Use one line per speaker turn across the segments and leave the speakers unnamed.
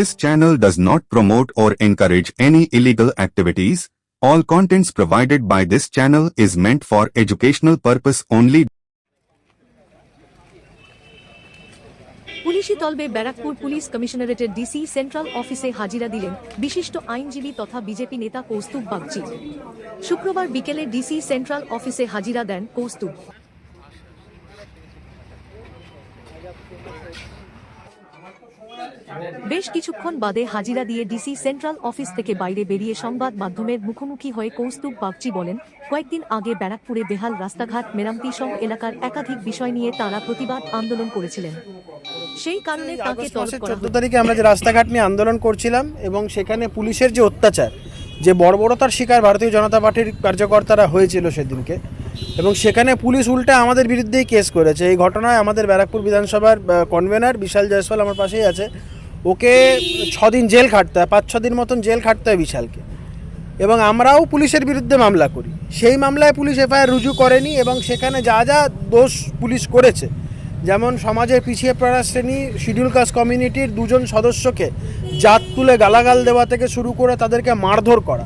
This channel does not promote or encourage any illegal activities. All contents provided by this channel is meant for educational purpose only.
পুলিশি তলবে Barrackpore police কমিশনারেটের DC central অফিসে হাজিরা দিলেন বিশিষ্ট আইনজীবী তথা বিজেপি নেতা কৌস্তুভ বাগচি শুক্রবার বিকেলে ডিসি সেন্ট্রাল অফিসে হাজিরা দেন কৌস্তুভ বেশ কিছুক্ষণ বাদে হাজিরা দিয়ে ডিসি সেন্ট্রাল অফিস থেকে বাইরে বেরিয়ে সংবাদ মাধ্যমের মুখোমুখি হয়ে কৌস্তুভ বাগচি বলেন কয়েকদিন আগে ব্যারাকপুরে বেহাল রাস্তাঘাট মেরামতি সহ এলাকার একাধিক বিষয় নিয়ে তারা প্রতিবাদ আন্দোলন করেছিলেন। সেই কারণে তাকে
চোদ্দ তারিখে আমরা যে রাস্তাঘাট নিয়ে আন্দোলন করছিলাম এবং সেখানে পুলিশের যে অত্যাচার যে বর্বরতার শিকার ভারতীয় জনতা পার্টির কার্যকর্তারা হয়েছিল সেদিনকে এবং সেখানে পুলিশ উল্টে আমাদের বিরুদ্ধেই কেস করেছে। এই ঘটনায় আমাদের ব্যারাকপুর বিধানসভার কনভেনার বিশাল জয়সওয়াল আমার পাশেই আছে। ওকে ছদিন জেল খাটতে হয়, পাঁচ ছদিন মতন জেল খাটতে হয় বিশালকে। এবং আমরাও পুলিশের বিরুদ্ধে মামলা করি। সেই মামলায় পুলিশ এফআইআর রুজু করেনি এবং সেখানে যা যা দোষ পুলিশ করেছে, যেমন সমাজের পিছিয়ে পড়া শ্রেণি, শিডিউল কাস্ট কমিউনিটির দুজন সদস্যকে জাত তুলে গালাগাল দেওয়া থেকে শুরু করে তাদেরকে মারধর করা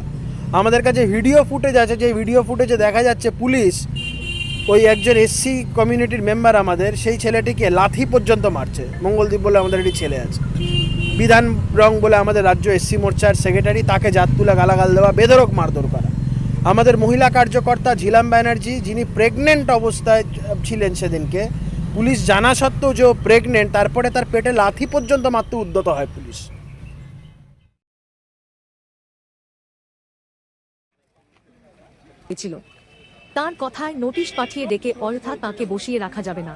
আমাদের কাছে ভিডিও ফুটেজ আছে, যে ভিডিও ফুটেজে দেখা যাচ্ছে পুলিশ ওই একজন এসসি কমিউনিটির মেম্বার আমাদের, সেই ছেলেটিকে লাথি পর্যন্ত মারছে। মঙ্গলদীপ বলে আমাদের একটি ছেলে আছে। বিধান রং বলে আমাদের রাজ্য এসসি মোর্চার সেক্রেটারি তাকে জাত তুলা গালাগাল দেওয়া বেধরক মারধর করা। আমাদের মহিলা কার্যকর্তা ঝিলাম ব্যানার্জি, যিনি প্রেগনেন্ট অবস্থায় ছিলেন সেদিনকে, পুলিশ জানা সত্ত্বেও যে প্রেগনেন্ট তারপরে তার পেটে লাথি পর্যন্ত মারতে উদ্যত হয় পুলিশ।
হয়েছিল তার কথায় নোটিশ পাঠিয়ে ডেকে অযথা তাকে বসিয়ে রাখা যাবে না।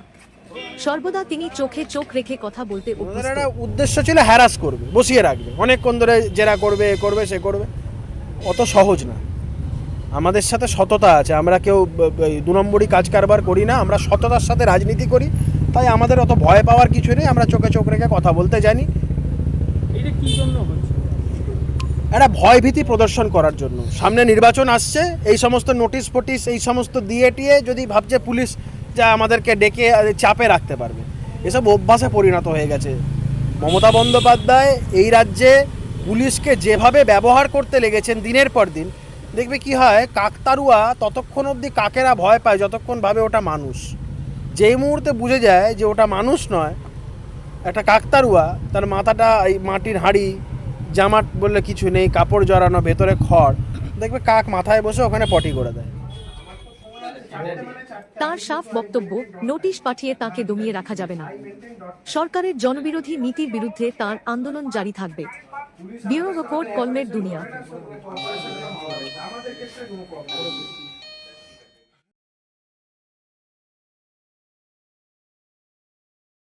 সর্বদা তিনি চোখে চোখ রেখে কথা বলতে
একটা উদ্দেশ্য ছিল হ্যারাস করবে বসিয়ে রাখবে। অনেকক্ষণ ধরে জেরা করবে এ করবে সে করবে। অত সহজ না। আমাদের সাথে সততা আছে। আমরা কেউ দু নম্বরই কাজ কারবার করি না। আমরা সততার সাথে রাজনীতি করি। তাই আমাদের অত ভয় পাওয়ার কিছু নেই। আমরা চোখে চোখ রেখে কথা বলতে জানি।
এটা কি জন্য
একটা ভয়ভীতি প্রদর্শন করার জন্য। সামনে নির্বাচন আসছে, এই সমস্ত নোটিশ ফোটিস এই সমস্ত দিয়ে টিয়ে যদি ভাবছে পুলিশ যা আমাদেরকে ডেকে চাপে রাখতে পারবে। এসব অভ্যাসে পরিণত হয়ে গেছে। মমতা বন্দ্যোপাধ্যায় এই রাজ্যে পুলিশকে যেভাবে ব্যবহার করতে লেগেছেন দিনের পর দিন, দেখবে কি হয়, কাকতারুয়া ততক্ষণ অবধি কাকেরা ভয় পায় যতক্ষণ ভাবে ওটা মানুষ। যেই মুহূর্তে বুঝে যায় যে ওটা মানুষ নয়, একটা কাকতারুয়া তার মাথাটা, এই মাটির হাঁড়ি জামাট বললে কিছু নেই, কাপড় জড়ানো, ভেতরে খড়। দেখবে কাক মাথায় বসে ওখানে পটি করে দেয়।
তার সাফ বক্তব্য, নোটিশ পাঠিয়ে তাকে দমিয়ে রাখা যাবে না। সরকারের জনবিরোধী নীতির বিরুদ্ধে তার আন্দোলন জারি থাকবে। ব্যুরো রিপোর্ট কলমের দুনিয়া।